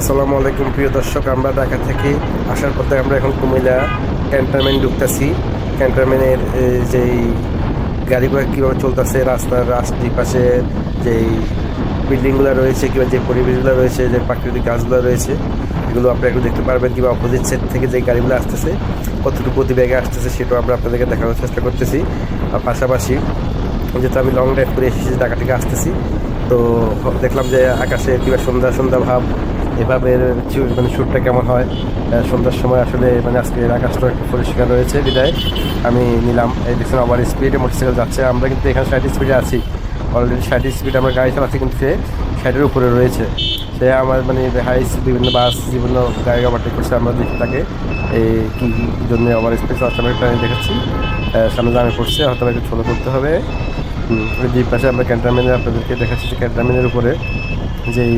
আসসালামু আলাইকুম, প্রিয় দর্শক, আমরা ঢাকা থেকে আসার পথে আমরা এখন কুমিল্লা ক্যান্টনমেন্ট ঢুকতেছি। ক্যান্টনমেন্টের যেই গাড়িগুলো কীভাবে চলতেছে, রাস্তার রাস্তার পাশে যেই বিল্ডিংগুলো রয়েছে, কিংবা যে পরিবেশগুলো রয়েছে, যে প্রাকৃতিক গাছগুলো রয়েছে, এগুলো আপনারা একটু দেখতে পারবেন, কিংবা অপোজিট সাইড থেকে যে গাড়িগুলো আসতেছে, কতটুকু গতিবেগে আসতেছে, সেটাও আমরা আপনাদেরকে দেখানোর চেষ্টা করতেছি। আর পাশাপাশি যেহেতু আমি লং ড্রাইভ করে এসেছি, ঢাকা থেকে আসতেছি, তো দেখলাম যে আকাশে কিংবা সন্ধ্যা সন্ধ্যা ভাব এভাবে মানে শ্যুটটা কেমন হয়? সন্ধ্যার সময় আসলে মানে আজকে আকাশটা একটু পরিষ্কার রয়েছে, বিদায়। আমি নিলাম। এই দেখছেন, আবার স্পিডে মোটরসাইকেল যাচ্ছে। আমরা কিন্তু এখানে ষাট স্পিডে আছি। অলরেডি ষাট স্পিড আমরা গাড়ি চালাচ্ছি, কিন্তু সে ষাটের উপরে রয়েছে। সে আমার মানে হাই বিভিন্ন বাস বিভিন্ন গাড়ি ওভারটেক করছে, আমরা দেখি তাকে। এই কী কী জন্য আবার স্পিড চালাচ্ছে আমরা দেখাচ্ছি। সামনে দামে পড়ছে, হয়তো একটু ছোটো করতে হবে। যে পাশে আমরা ক্যান্টারমেন্টে আপনাদেরকে দেখাচ্ছি যে ক্যান্টারমেন্টের উপরে যেই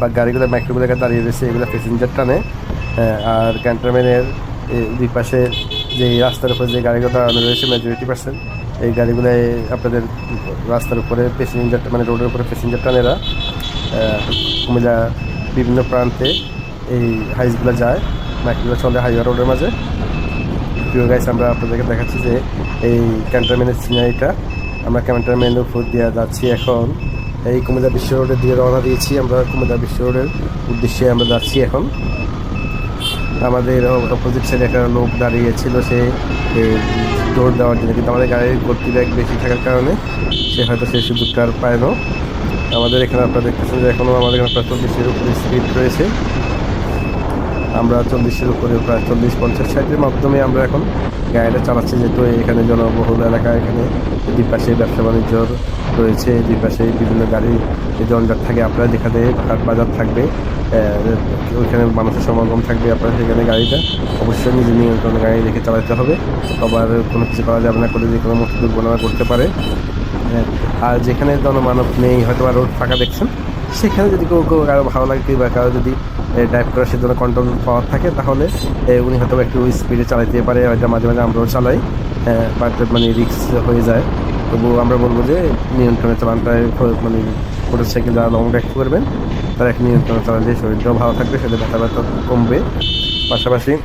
বা গাড়িগুলো মাইক্রোগুলো দাঁড়িয়ে রয়েছে, এগুলো প্যাসেঞ্জার টানে। আর ক্যান্টারমেন্টের দুই পাশে যে রাস্তার উপরে যে গাড়িগুলো দাঁড়ানো রয়েছে মেজরিটি পার্সেন্ট এই গাড়িগুলো আপনাদের রাস্তার উপরে প্যাসেঞ্জার মানে রোডের উপরে প্যাসেঞ্জার টানেরা কুমিল্লা বিভিন্ন প্রান্তে এই হাইসগুলো যায়। মাইক্রোগুলো চলে হাইওয়ে রোডের মাঝে। প্রিয় গাইস আমরা আপনাদেরকে দেখাচ্ছি যে এই ক্যান্টনমেন্টের সিনারিটা আমরা ক্যান্টনমেন্টের উপর দিয়ে যাচ্ছি এখন। এই কুমিল্লা বিশ্ব রোডের দিয়ে রওনা দিয়েছি। আমরা কুমিল্লা বিশ্ব রোডের উদ্দেশ্যে আমরা যাচ্ছি এখন। আমাদের অপোজিট সাইডে একটা লোক দাঁড়িয়েছিল সে জোর দৌড় দেওয়ার জন্য। কিন্তু আমাদের গাড়ির গতি ব্যাগ বেশি থাকার কারণে সে হয়তো সেই সুযোগটা আর পায় না আমাদের এখানে আপনারা দেখতেছেন যে এখনও আমাদের এখানে প্রচুর উপরে স্পিড রয়েছে। আমরা চল্লিশের উপরে প্রায় চল্লিশ পঞ্চাশ ষাটের মাধ্যমে আমরা এখন গাড়িটা চালাচ্ছি। যেহেতু এখানে জনবহুল এলাকা এখানে দুই পাশে ব্যবসা বাণিজ্য রয়েছে দুই পাশে বিভিন্ন গাড়ি জঞ্জাট থাকে আপনারা যেখানে হাট বাজার থাকবে ওইখানে মানুষের সমাগম থাকবে আপনারা সেখানে গাড়িটা। অবশ্যই নিজে নিয়ন্ত্রণে গাড়ি রেখে চালাতে হবে। আবার কোনো কিছু করা যাবে না করলে যে কোনো মতো দুর্ঘটনা করতে পারে। হ্যাঁ, আর যেখানে জনমানব নেই হয়তো বা রোড ফাঁকা দেখছেন সেখানে যদি কেউ কেউ কারও ভালো লাগে বা কারও যদি ড্রাইভ করার সেজন্য কন্ট্রোল পাওয়ার থাকে, তাহলে উনি হয়তো একটু স্পিডে চালাতে পারে, হয়তো মাঝে মাঝে আমরাও চালাই বাট মানে রিক্স হয়ে যায়। তবু আমরা বলব যে, নিয়ন্ত্রণে চালানটা খ- মানে মোটর সাইকেল যারা লং ড্রাইভ করবেন, তারা একটু নিয়ন্ত্রণে চালালে শরীরটাও ভালো থাকবে সেটা ব্যথা ব্যথা কমবে। পাশাপাশি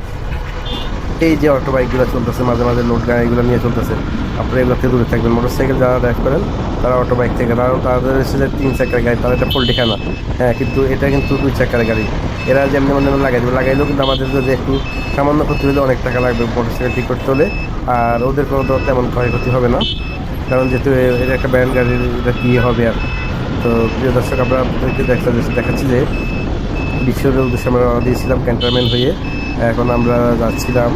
এই যে অটো বাইকগুলো চলতেছে, মাঝে মাঝে লোড গাড়িগুলো নিয়ে চলতেছে, আপনারা এগুলো থেকে দূরে থাকবেন। মোটর সাইকেল যারা ড্রাইভ করেন, তারা অটো বাইক থেকে কারণ তাদের হচ্ছে যে তিন চাকার গাড়ি তারা এটা পোল্ট্রি খানা হ্যাঁ কিন্তু এটা কিন্তু দুই চাকার গাড়ি। এরা যেমনি মনে লাগাই দেবে। লাগাইলেও কিন্তু আমাদের যদি একটু সামান্য ক্ষতি হলে অনেক টাকা লাগবে মোটর সাইকেল ঠিক করতে হলে। আর ওদের কোনো তেমন ক্ষয়ক্ষতি হবে না। কারণ যেহেতু এটা একটা ব্যান্ড গাড়ির এটা কী হবে আর? তো প্রিয় দর্শক আমরা আপনাদেরকে দেখা দেখাচ্ছি যে বিশ্বের উদ্দেশ্যে আমরা রওনা দিয়েছিলাম ক্যান্টনমেন্ট হয়ে। এখন আমরা যাচ্ছিলাম।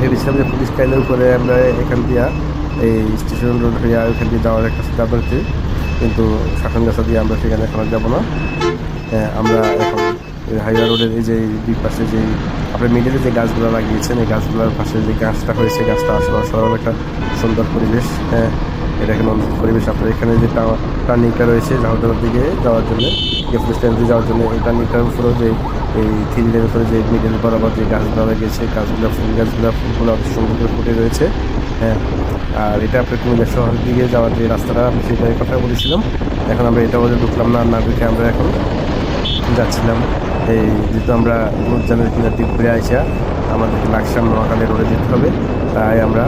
ভেবেছিলাম যে পুলিশ কাইলের উপরে আমরা এখান দিয়া এই স্টেশন রোড হয়ে ওইখান দিয়ে যাওয়ার একটা চিন্তা করছি কিন্তু শাসন গাছা দিয়ে আমরা সেখানে এখন যাব না। হ্যাঁ, আমরা এখন হাইওয়ে রোডের এই যে দুই পাশে যে আপনার মিডিলে যে গাছগুলো লাগিয়েছেন এই গাছগুলোর পাশে যে গাছটা হয়েছে গাছটা আসলে অসাধারণ একটা সুন্দর পরিবেশ। হ্যাঁ এটা এখন অন্য পরিবেশ। আপনার এখানে যে টার্নিংটা রয়েছে জাহাজের দিকে যাওয়ার জন্য গেফুল স্ট্যান্ডে যাওয়ার জন্য, এই টার্নিংটার উপরেও যে, এই থ্রিলের উপরে যে মিডিল বরাবর যে গাছগুলো গেছে, গাছগুলো, ফুল গাছগুলো, ফুলগুলো অতি সুন্দর করে ফুটে রয়েছে। হ্যাঁ আর এটা আপনার কুমিল্লা শহরের দিকে যাওয়ার যে রাস্তাটা, আমি সেটার কথা বলেছিলাম। এখন আমরা এটা বলে ঢুকলাম না না ঢুকে আমরা এখন যাচ্ছিলাম। এই যেহেতু আমরা নুরজানের কিনার দিক ঘুরে আইসা, আমাদেরকে লাকসাম নোয়াখালী রোডে যেতে হবে, তাই আমরা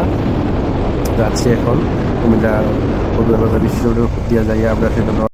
যাচ্ছি এখন। কুমিল্লা কবিবাজার বিশ্ব রোডে দিয়ে আমরা সেটা